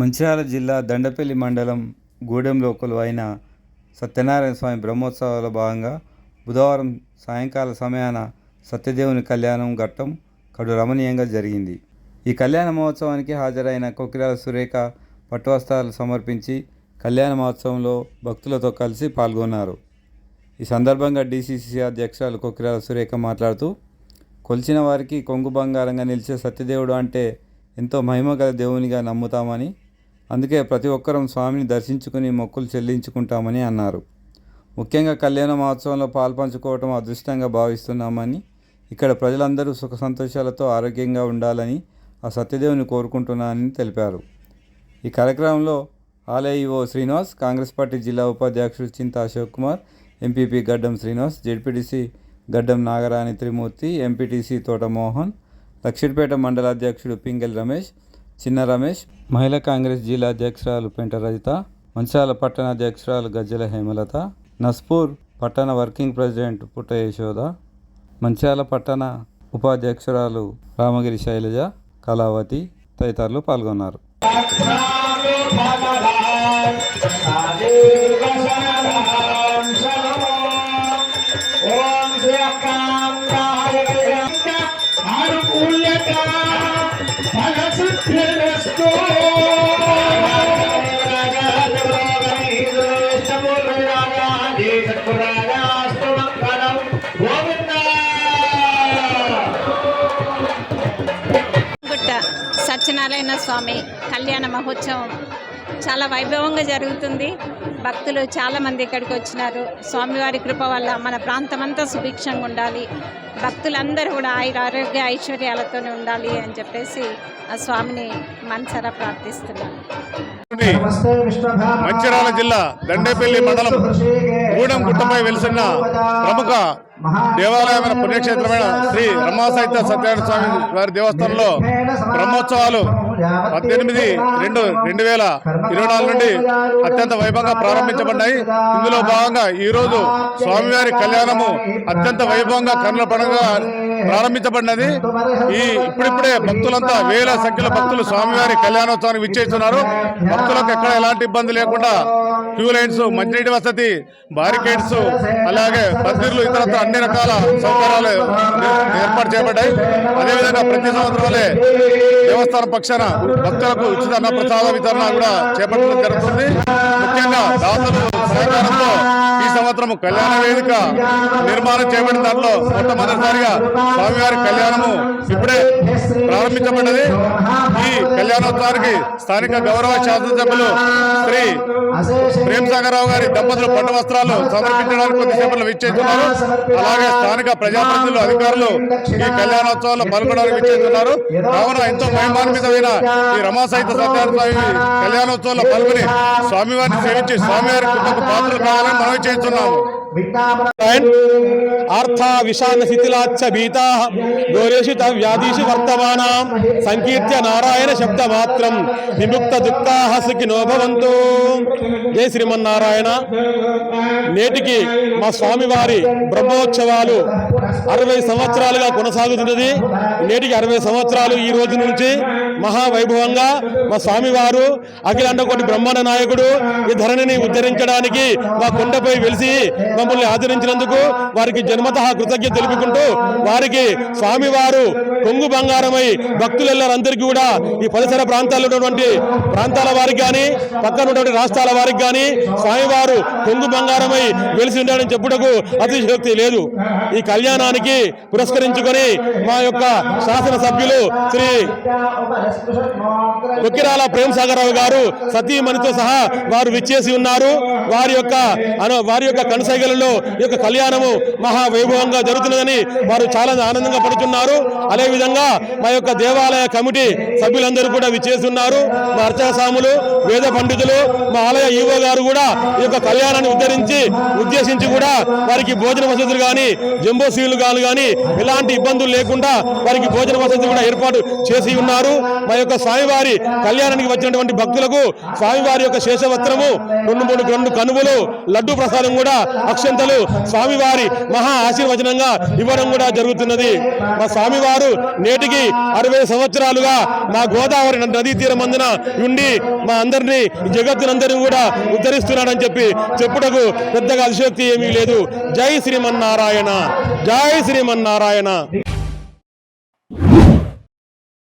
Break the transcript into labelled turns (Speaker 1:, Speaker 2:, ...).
Speaker 1: మంచిర్యాల జిల్లా దండపల్లి మండలం గూడెం లోకలు అయిన సత్యనారాయణ స్వామి బ్రహ్మోత్సవాల భాగంగా బుధవారం సాయంకాల సమయాన సత్యదేవుని కళ్యాణం ఘట్టం కడు రమణీయంగా జరిగింది. ఈ కళ్యాణ మహోత్సవానికి హాజరైన కొకిరాల సురేఖ పట్టువస్త్రాలు సమర్పించి కళ్యాణ మహోత్సవంలో భక్తులతో కలిసి పాల్గొన్నారు. ఈ సందర్భంగా డీసీసీ అధ్యక్షురాలు కొకిరాల సురేఖ మాట్లాడుతూ కొలిచిన వారికి కొంగు బంగారంగా నిలిచే సత్యదేవుడు అంటే ఎంతో మహిమ గల దేవునిగా నమ్ముతామని అందుకే ప్రతి ఒక్కరం స్వామిని దర్శించుకుని మొక్కులు చెల్లించుకుంటామని అన్నారు. ముఖ్యంగా కళ్యాణ మహోత్సవంలో పాల్పంచుకోవటం అదృష్టంగా భావిస్తున్నామని ఇక్కడ ప్రజలందరూ సుఖ సంతోషాలతో ఆరోగ్యంగా ఉండాలని ఆ సత్యదేవుని కోరుకుంటున్నానని తెలిపారు. ఈ కార్యక్రమంలో ఆలయ శ్రీనివాస్ కాంగ్రెస్ పార్టీ జిల్లా ఉపాధ్యక్షుడు చింత అశోక్ కుమార్ ఎంపీపీ గడ్డం శ్రీనివాస్ జెడ్పీటీసీ గడ్డం నాగరాణి త్రిమూర్తి ఎంపీటీసీ తోట మోహన్ లక్షిడిపేట మండలాధ్యక్షుడు పింగల్ రమేష్ చిన్న రమేష్ మహిళా కాంగ్రెస్ జిల్లా అధ్యక్షురాలు పెంట రజిత మంచాల పట్టణ అధ్యక్షురాలు గజ్జల హేమలత నస్పూర్ పట్టణ వర్కింగ్ ప్రెసిడెంట్ పుట్ట యశోద మంచాల పట్టణ ఉపాధ్యక్షురాలు రామగిరి శైలజ కళావతి తదితరులు పాల్గొన్నారు.
Speaker 2: ఓం
Speaker 3: సత్యనారాయణ స్వామి కళ్యాణ మహోత్సవం చాలా వైభవంగా జరుగుతుంది. భక్తులు చాలామంది ఇక్కడికి వచ్చినారు. స్వామివారి కృప వల్ల మన ప్రాంతం అంతా సుభిక్షంగా ఉండాలి. భక్తులందరూ కూడా ఆయుర ఆరోగ్య ఐశ్వర్యాలతోనే ఉండాలి అని చెప్పేసి ఆ స్వామిని మనసారా ప్రార్థిస్తున్నాను
Speaker 4: మంచిర్యాల జిల్లా దండేపల్లి మండలం గూడెం గుట్టపై వెలిసిన ప్రముఖ దేవాలయమైన పుణ్యక్షేత్రమైన శ్రీ రమాసహిత సత్యనారాయణ స్వామి వారి దేవస్థానంలో బ్రహ్మోత్సవాలు పద్దెనిమిది రెండు రెండు వేల ఇరవై నాలుగు నుండి అత్యంత వైభవంగా ప్రారంభించబడ్డాయి. ఇందులో భాగంగా ఈ రోజు స్వామివారి కళ్యాణము అత్యంత వైభవంగా కన్నుల పండుగ ప్రారంభించబడినది. ఈ ఇప్పుడిప్పుడే భక్తులంతా వేల సంఖ్యలో భక్తులు స్వామివారి కళ్యాణోత్సవానికి విచ్చేస్తున్నారు. భక్తులకు ఎక్కడ ఎలాంటి ఇబ్బంది లేకుండా క్యూ లైన్స్ మంచినీటి వసతి బారికేడ్స్ అలాగే పందిర్లు ఇతరత్ర అన్ని రకాల సౌకర్యాలు ఏర్పాటు చేయబడ్డాయి. అదేవిధంగా ప్రతి సంవత్సరం వలె దేవస్థానం పక్షాన భక్తులకు ఉచిత అన్న ప్రసాద వితరణ కూడా చేపట్టడం జరుగుతుంది. ముఖ్యంగా దాతలు సహకారంతో ఈ సంవత్సరం కళ్యాణ వేదిక నిర్మాణం చేయబడిన దాంట్లో మొట్టమొదటిసారిగా స్వామివారి కళ్యాణము ఇప్పుడే ప్రారంభించబడ్డది. ఈ కళ్యాణోత్సవానికి స్థానిక గౌరవ శాసనసభ్యులు శ్రీ ప్రేమ్ సాగరరావు గారి దంపతులు పట్టు వస్త్రాలు సమర్పించడానికి కొద్దిసేపట్లో విచ్చేస్తున్నారు. అలాగే స్థానిక ప్రజాప్రతినిధులు అధికారులు ఈ కళ్యాణోత్సవాల్లో పాల్గొనడానికి విచ్చేస్తున్నారు. కావున ఎంతో మహిమాన్వితమైన ఈ రమాసహిత సత్యనారాయణ స్వామి కళ్యాణోత్సవాల్లో పాల్గొని స్వామివారిని సేవించి స్వామివారి కుటుంబ పాత్రలు కావాలని మనవి చేస్తున్నాము.
Speaker 5: ఆర్థా విషాన శిథిలాచ్చ భీతా గోరేషిత వ్యాధీషు వర్తమానాం సంకీర్త్య నారాయణ శబ్ద మాత్రం విముక్త దుఃఖా సుఖినో భవంతు. జై శ్రీమన్నారాయణ. నేటికి మా స్వామివారి బ్రహ్మోత్సవాలు అరవై సంవత్సరాలుగా కొనసాగుతున్నది. నేటికి అరవై సంవత్సరాలు ఈ రోజు నుంచి. మహావైభవంగా మా స్వామివారు అఖిలండకోటి బ్రహ్మాండ నాయకుడు ఈ ధరణిని ఉద్ధరించడానికి మా కొండపై వెలిసి మమ్మల్ని ఆదరించినందుకు వారికి జన్మత కృతజ్ఞత తెలుపుకుంటూ వారికి స్వామివారు కొంగు బంగారమై భక్తులందరికీ కూడా ఈ పరిసర ప్రాంతాల్లో ఉన్నటువంటి ప్రాంతాల వారికి కానీ పక్కన ఉన్నటువంటి రాష్ట్రాల వారికి కానీ స్వామివారు కొంగు బంగారమై వెలిసి ఉండాలని చెప్పుటకు అతిశయోక్తి లేదు. ఈ కళ్యాణానికి పురస్కరించుకొని మా యొక్క శాసనసభ్యులు శ్రీ కొక్కిరాల ప్రేమ్ సాగరరావు గారు సతీమణితో సహా వారు విచ్చేసి ఉన్నారు. వారి యొక్క అను- వారి యొక్క కనుసైగలలో ఈ యొక్క కళ్యాణము మహా వైభవంగా జరుగుతున్నదని వారు చాలా ఆనందంగా పడుతున్నారు. అదేవిధంగా మా యొక్క దేవాలయ కమిటీ సభ్యులందరూ కూడా విచ్చేసి ఉన్నారు. మా అర్చకస్వాములు వేద పండితులు మా ఆలయ ఈవో గారు కూడా ఈ యొక్క కళ్యాణాన్ని ఉద్ధరించి ఉద్దేశించి కూడా వారికి భోజన వసతులు కానీ జంబో సీలు కానీ కానీ ఎలాంటి ఇబ్బందులు లేకుండా వారికి భోజన వసతి కూడా ఏర్పాటు చేసి ఉన్నారు. మా యొక్క స్వామివారి కళ్యాణానికి వచ్చినటువంటి భక్తులకు స్వామివారి యొక్క శేషవస్త్రము రెండు మూడు రెండు కనువులు లడ్డు ప్రసాదం కూడా అక్షంతలు స్వామివారి మహా ఆశీర్వచనంగా ఇవ్వడం కూడా జరుగుతున్నది. మా స్వామివారు నేటికి అరవై సంవత్సరాలుగా మా గోదావరి నదీ తీరం అందున ఉండి మా అందరినీ జగత్తునందరినీ కూడా ఉద్ధరిస్తున్నాడని చెప్పి చెప్పుటకు పెద్దగా అతిశయోక్తి ఏమీ లేదు. జై శ్రీమన్నారాయణ. జై శ్రీమన్నారాయణ.